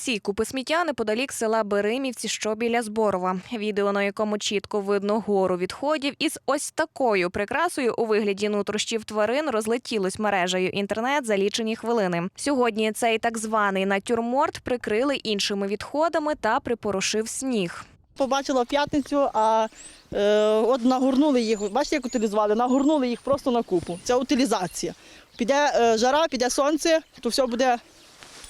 Ці купи сміття неподалік села Беримівці, що біля Зборова. Відео, на якому чітко видно гору відходів, із ось такою прикрасою у вигляді нутрощів тварин розлетілось мережею інтернет за лічені хвилини. Сьогодні цей так званий натюрморт прикрили іншими відходами та припорошив сніг. Побачила в п'ятницю, а е, от нагорнули їх. Бачите, як утилізували? Нагорнули їх просто на купу. Це утилізація. Піде е, жара, піде сонце, то все буде,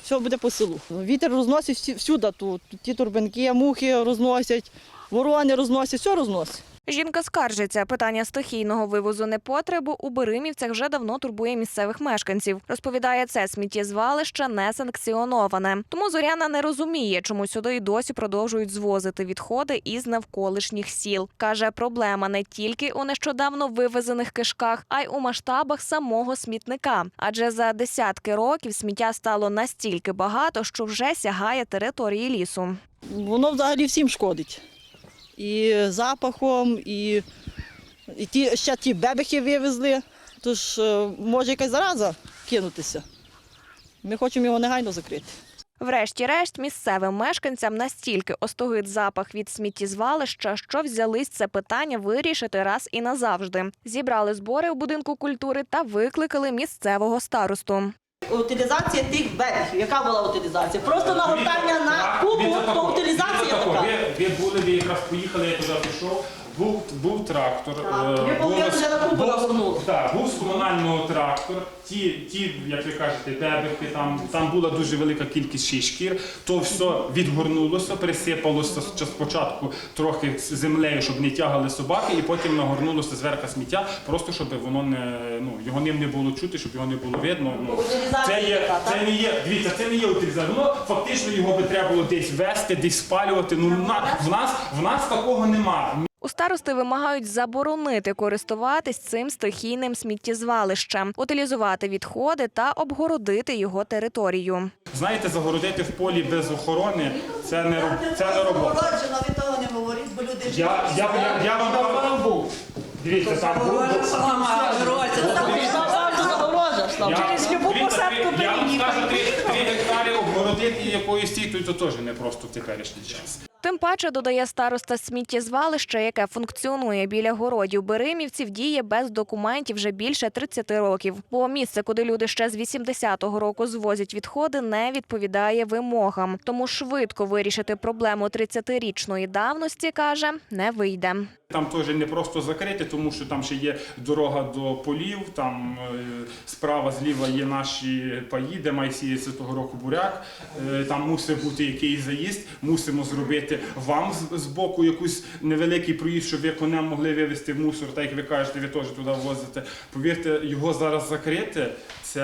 все буде по селу. Вітер розносить всюди тут. Ті турбинки, мухи розносять, ворони розносять, все розносить. Жінка скаржиться, питання стихійного вивозу непотребу у Беримівцях вже давно турбує місцевих мешканців. Розповідає, це сміттєзвалище не санкціоноване. Тому Зоряна не розуміє, чому сюди й досі продовжують звозити відходи із навколишніх сіл. Каже, проблема не тільки у нещодавно вивезених кишках, а й у масштабах самого смітника. Адже за десятки років сміття стало настільки багато, що вже сягає території лісу. Воно взагалі всім шкодить. І запахом, і, і ті, ще ті бебехи вивезли. Тож е, може якась зараза кинутися. Ми хочемо його негайно закрити. Врешті-решт, місцевим мешканцям настільки остогид запах від сміттєзвалища, що взялись це питання вирішити раз і назавжди. Зібрали збори у будинку культури та викликали місцевого старосту. Утилізація тих берегів. Яка була утилізація? Просто нагортання на кубу, то утилізація така. Ви, ви були, ви якраз поїхали, я туди пішов. Був, був трактор. Так, е, вже на кубу був- Так, був з комунального трактор. Ті, ті, як ви кажете, бебехи, там, там була дуже велика кількість ще й шкір. То все відгорнулося, присипалося спочатку трохи з землею, щоб не тягали собаки, і потім нагорнулося зверху сміття, просто щоб воно не ну його ним не було чути, щоб його не було видно. Ну, Утилізація це є, така, так? це не є, дивіться, це не є утилізація. Воно фактично його би треба було десь вести, десь спалювати. Ну на в нас в нас такого немає. Старости вимагають заборонити користуватись цим стихійним сміттєзвалищем, утилізувати відходи та обгородити його територію. Знаєте, загородити в полі без охорони це не це не робота. Погоджено, того не говоріть, бо люди Я, я, я, я вам був. Дивіться, там був. Через любу посадку я вам скажу, три, гектари обгородити якоюсь стійкою, то теж не просто в теперішній час. Тим паче додає староста сміттєзвалище, яке функціонує біля городів Беримівців, діє без документів вже більше 30 років. Бо місце, куди люди ще з 80-го року звозять відходи, не відповідає вимогам. Тому швидко вирішити проблему 30-річної давності каже не вийде. Там теж не просто закрити, тому що там ще є дорога до полів, там е, справа, зліва є наші паї, де має сіятися того року буряк. Е, Там мусить бути якийсь заїзд, мусимо зробити вам з, боку якийсь невеликий проїзд, щоб ви конем могли вивезти в мусор, так як ви кажете, ви теж туди возите. Повірте, його зараз закрити, це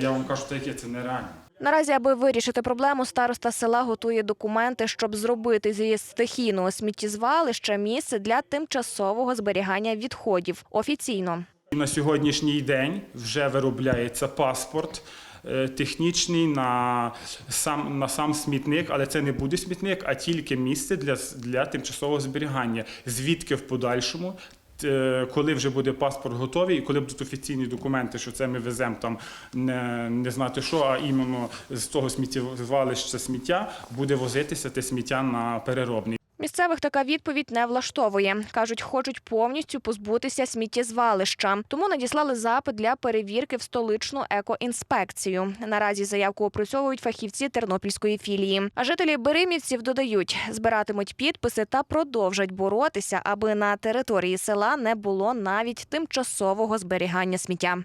я вам кажу, таке це нереально. Наразі, аби вирішити проблему, староста села готує документи, щоб зробити зі стихійного сміттєзвалища місце для тимчасового зберігання відходів офіційно. На сьогоднішній день вже виробляється паспорт. е, Технічний на сам на сам смітник, але це не буде смітник, а тільки місце для, для тимчасового зберігання. Звідки в подальшому, коли вже буде паспорт готовий, і коли будуть офіційні документи, що це ми веземо там не, не знати що, а іменно з того сміттєзвалища сміття буде возитися те сміття на переробний. Місцевих така відповідь не влаштовує. Кажуть, хочуть повністю позбутися сміттєзвалища. Тому надіслали запит для перевірки в столичну екоінспекцію. Наразі заявку опрацьовують фахівці тернопільської філії. А жителі Беримівців додають, збиратимуть підписи та продовжать боротися, аби на території села не було навіть тимчасового зберігання сміття.